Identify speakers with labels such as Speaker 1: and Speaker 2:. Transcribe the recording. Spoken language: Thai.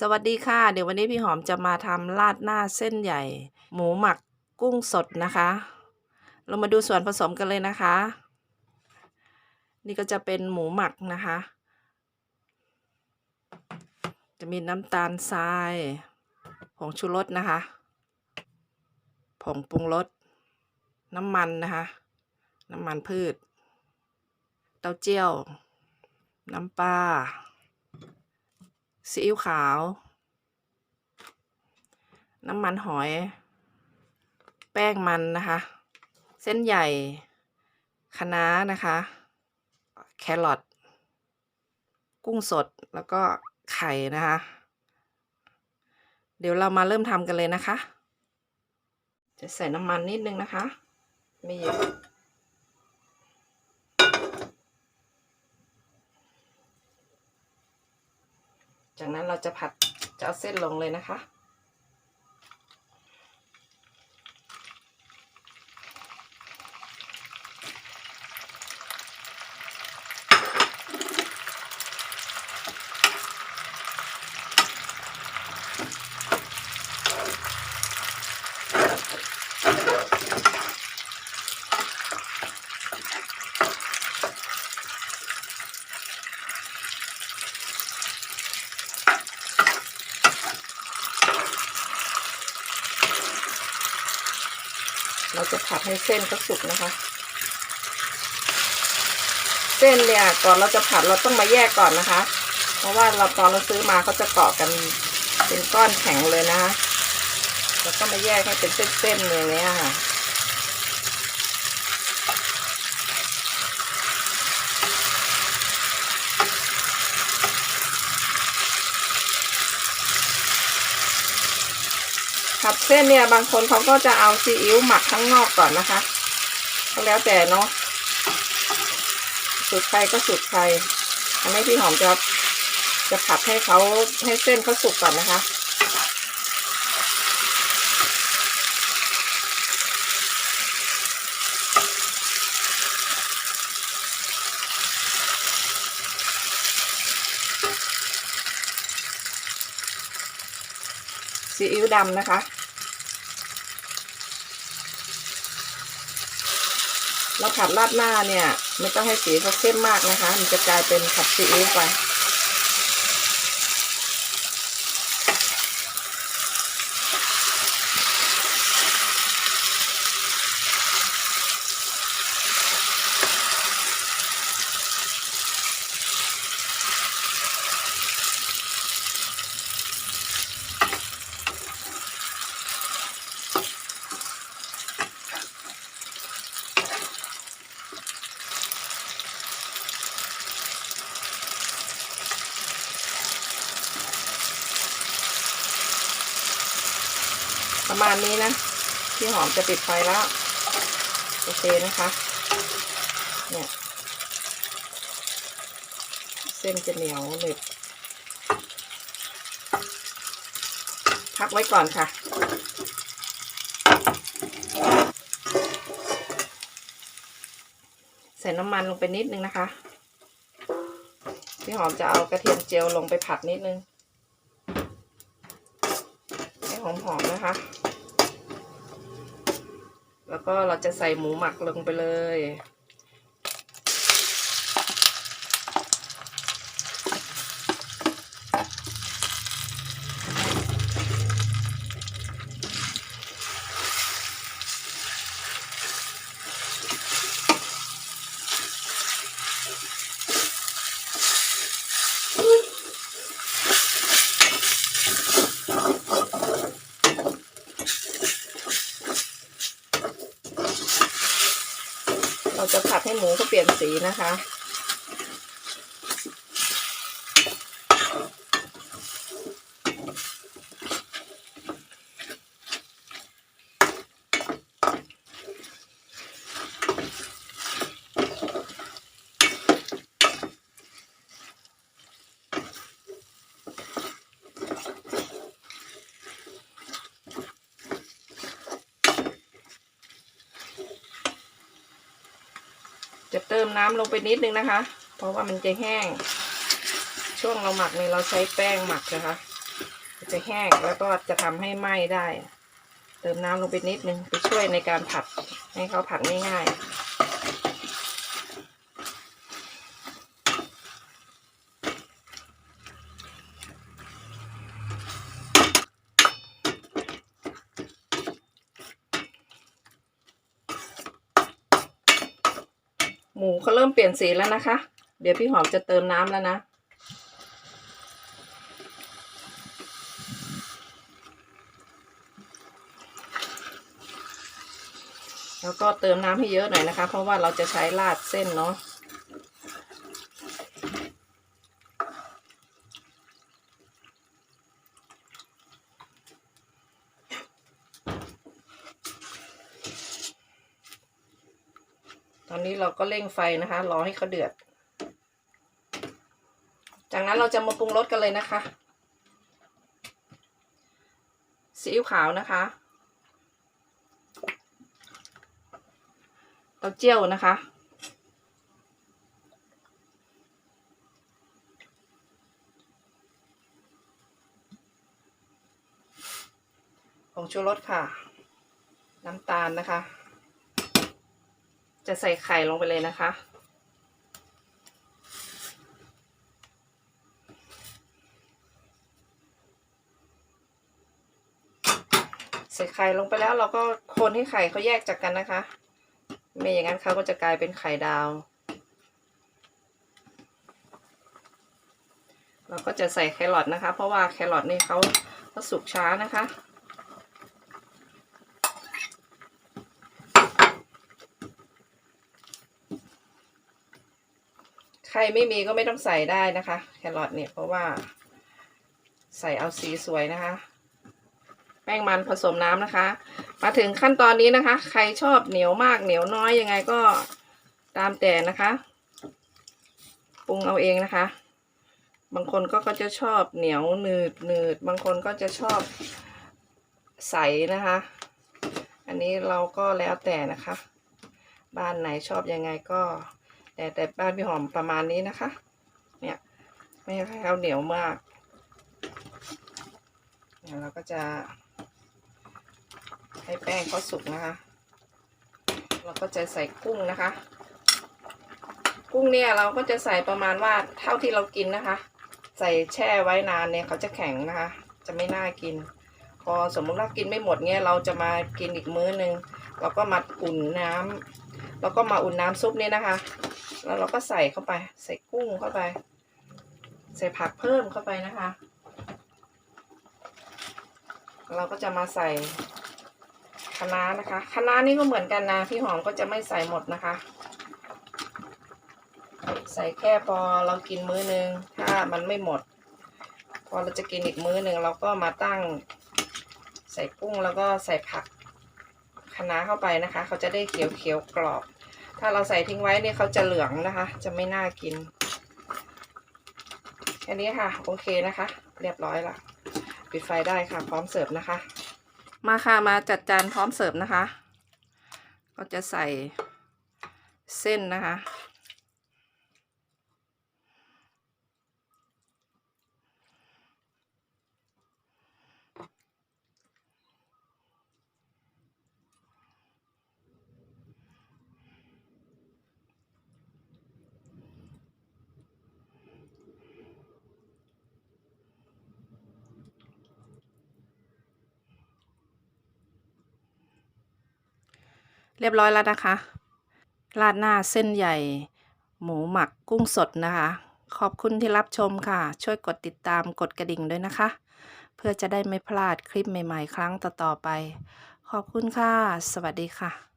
Speaker 1: สวัสดีค่ะ เดี๋ยววันนี้พี่หอมจะมาทำราดหน้าเส้นใหญ่ หมูหมักกุ้งสดนะคะ เรามาดูส่วนผสมกันเลยนะคะ นี่ก็จะเป็นหมูหมักนะคะ จะมีน้ำตาลทรายผงชูรสนะคะ ผงปรุงรสน้ำมันนะคะ น้ำมันพืช เต้าเจี้ยว น้ำปลา ซีอิ๊วขาว น้ำมันหอย แป้งมันนะคะ เส้นใหญ่คะน้านะคะ แครอทกุ้งสดแล้วก็ไข่นะคะ เดี๋ยวเรามาเริ่มทำกันเลยนะคะ จะใส่น้ำมันนิดนึงนะคะ ไม่เยอะ จากนั้นเราจะผัดจะเอาเส้นลงเลยนะคะ จะผัดให้เส้นก็สุกนะคะ เส้นเนี่ยก่อนเราจะผัดเราต้องมาแยกก่อนนะคะ เพราะว่าเราตอนเราซื้อมาเขาจะเกาะกันเป็นก้อนแข็งเลยนะคะแล้วก็มาแยกให้เป็นเส้นๆเลยเนี่ยค่ะ ผัดเส้นเนี่ยบางคนเขาก็จะเอาซีอิ๊วหมักข้างนอกก่อนนะคะก็แล้วแต่เนาะสูตรใครก็สูตรใครอันนี้พี่หอมจะจะผัดให้เขาให้เส้นเขาสุกก่อนนะคะซีอิ๊วดำนะคะ เราผัดราดหน้าเนี่ย ไม่ต้องให้สีเขาเข้มมากนะคะ มันจะกลายเป็นผัดซีอิ๊วไป ประมาณนี้นะพี่หอมจะปิดไฟแล้วโอเคนะคะเนี่ยเส้นจะเหนียวหนึบพักไว้ก่อนค่ะ ใส่น้ำมันลงไปนิดนึงนะคะพี่หอมจะเอากระเทียมเจียวลงไปผัดนิดนึง ใหอมๆนะคะ แล้วก็เราจะใส่หมูหมักลงไปเลย ผัดให้หมูเขาเปลี่ยนสีนะคะ เติมน้ำลงไปนิดนึงนะคะ เพราะว่ามันจะแห้ง ช่วงเราหมักเนี่ยเราใช้แป้งหมักนะคะจะแห้งแล้วก็จะทำให้ไหม้ได้ เติมน้ำลงไปนิดนึงไปช่วยในการผัดให้เขาผัดง่ายๆ หมูเขาเริ่มเปลี่ยนสีแล้วนะคะ เดี๋ยวพี่หอมจะเติมน้ำแล้วนะ แล้วก็เติมน้ำให้เยอะหน่อยนะคะ เพราะว่าเราจะใช้ราดเส้นเนาะ อนนี้เราก็เร่งไฟนะคะ รอให้เขาเดือด จากนั้นเราจะมาปรุงรสกันเลยนะคะ ซีอิ๊วขาวนะคะ เต้าเจี้ยวนะคะ ผงชูรสค่ะ น้ำตาลนะคะ จะใส่ไข่ลงไปเลยนะคะ ใส่ไข่ลงไปแล้วเราก็คนให้ไข่เขาแยกจากกันนะคะ ไม่อย่างนั้นเขาก็จะกลายเป็นไข่ดาว เราก็จะใส่แครอทนะคะ เพราะว่าแครอทนี่เขาเขาสุกช้านะคะ ใครไม่มีก็ไม่ต้องใส่ได้นะคะ แครอทเนี่ยเพราะว่า ใส่เอาสีสวยนะคะ แป้งมันผสมน้ำนะคะ มาถึงขั้นตอนนี้นะคะ ใครชอบเหนียวมากเหนียวน้อยยังไงก็ตามแต่นะคะปรุงเอาเองนะคะ บางคนก็ก็จะชอบเหนียวหนืดหนืดบางคนก็จะชอบใสนะคะ อันนี้เราก็แล้วแต่นะคะ บ้านไหนชอบยังไงก็ แต่แต่บ้านพี่หอมประมาณนี้นะคะ เนี่ย ไม่ให้เขาเหนียวมากเนี่ยเราก็จะ ให้แป้งเขาสุกนะคะ เราก็จะใส่กุ้งนะคะ กุ้งเนี่ยเราก็จะใส่ประมาณว่าเท่าที่เรากินนะคะ ใส่แช่ไว้นานเนี่ยเขาจะแข็งนะคะ จะไม่น่ากิน พอสมมติว่ากินไม่หมดเนี่ยเราจะมากินอีกมื้อหนึ่งเราก็มาอุ่นน้ำแล้วก็มาอุ่นน้ำซุปนี่นะคะ แล้วเราก็ใส่เข้าไป ใส่กุ้งเข้าไป ใส่ผักเพิ่มเข้าไปนะคะ เราก็จะมาใส่คะน้านะคะคะน้านี่ก็เหมือนกันนะพี่หอมก็จะไม่ใส่หมดนะคะ ใส่แค่พอเรากินมื้อนึง ถ้ามันไม่หมด พอเราจะกินอีกมื้อหนึ่งเราก็มาตั้ง ใส่กุ้งแล้วก็ใส่ผักคะน้าเข้าไปนะคะ เขาจะได้เขียวเขียวกรอบ ถ้าเราใส่ทิ้งไว้เนี่ยเขาจะเหลืองนะคะ จะไม่น่ากินแค่นี้ค่ะ โอเคนะคะ เรียบร้อยละปิดไฟได้ค่ะ พร้อมเสิร์ฟนะคะ มาค่ะมาจัดจานพร้อมเสิร์ฟนะคะ ก็จะใส่เส้นนะคะ เรียบร้อยแล้วนะคะ ราดหน้าเส้นใหญ่ หมูหมักกุ้งสดนะคะ ขอบคุณที่รับชมค่ะ ช่วยกดติดตามกดกระดิ่งด้วยนะคะ เพื่อจะได้ไม่พลาดคลิปใหม่ ๆ ครั้งต่อๆไป ขอบคุณค่ะ สวัสดีค่ะ